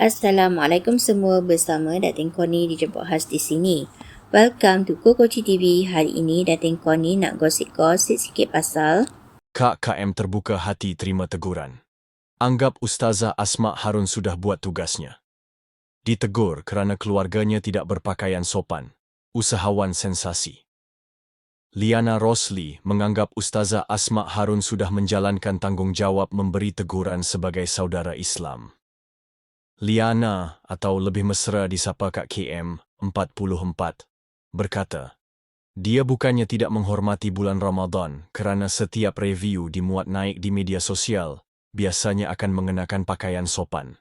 Assalamualaikum semua bersama Datin Koni dijemput khas di sini. Welcome to Kokoci TV. Hari ini Datin Koni nak gosip-gosip sikit pasal Kak KM terbuka hati terima teguran. Anggap Ustazah Asma Harun sudah buat tugasnya. Ditegur kerana keluarganya tidak berpakaian sopan. Usahawan sensasi. Liana Rosli menganggap Ustazah Asma Harun sudah menjalankan tanggungjawab memberi teguran sebagai saudara Islam. Liana atau lebih mesra disapa Kak KM 44 berkata, dia bukannya tidak menghormati bulan Ramadan kerana setiap review dimuat naik di media sosial biasanya akan mengenakan pakaian sopan.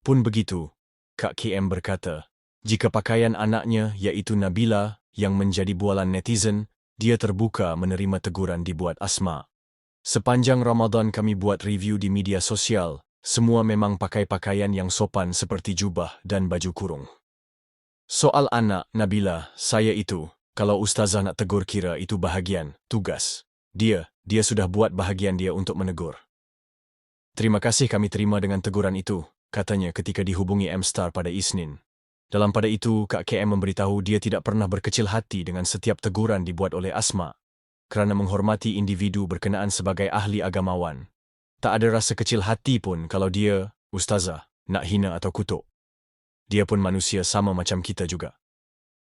Pun begitu, Kak KM berkata, jika pakaian anaknya iaitu Nabila yang menjadi bualan netizen, dia terbuka menerima teguran dibuat Asma. Sepanjang Ramadan kami buat review di media sosial, semua memang pakai pakaian yang sopan seperti jubah dan baju kurung. Soal anak, Nabila, saya itu, kalau ustazah nak tegur kira itu bahagian, tugas. Dia, dia sudah buat bahagian dia untuk menegur. Terima kasih kami terima dengan teguran itu, katanya ketika dihubungi M-Star pada Isnin. Dalam pada itu, Kak KM memberitahu dia tidak pernah berkecil hati dengan setiap teguran dibuat oleh Asma kerana menghormati individu berkenaan sebagai ahli agamawan tak ada rasa kecil hati pun kalau dia, ustazah, nak hina atau kutuk. Dia pun manusia sama macam kita juga.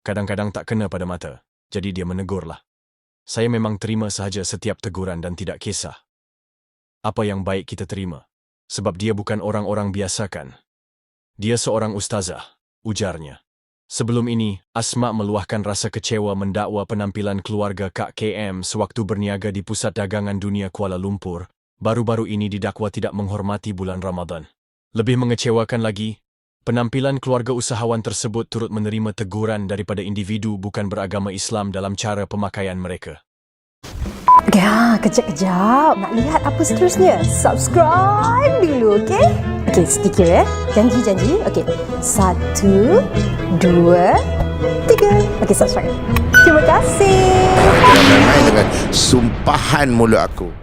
Kadang-kadang tak kena pada mata, jadi dia menegurlah. Saya memang terima sahaja setiap teguran dan tidak kisah. Apa yang baik kita terima, sebab dia bukan orang-orang biasa kan. Dia seorang ustazah, ujarnya. Sebelum ini, Asma meluahkan rasa kecewa mendakwa penampilan keluarga Kak KM sewaktu berniaga di Pusat Dagangan Dunia Kuala Lumpur baru-baru ini didakwa tidak menghormati bulan Ramadan. Lebih mengecewakan lagi, penampilan keluarga usahawan tersebut turut menerima teguran daripada individu bukan beragama Islam dalam cara pemakaian mereka. Ya, kejap-kejap. Nak lihat apa seterusnya? Subscribe dulu, okey? Okey, sedikit ya. Janji-janji. Okey. Satu, dua, tiga. Okey, subscribe. Terima kasih. Dengan sumpahan mulut aku.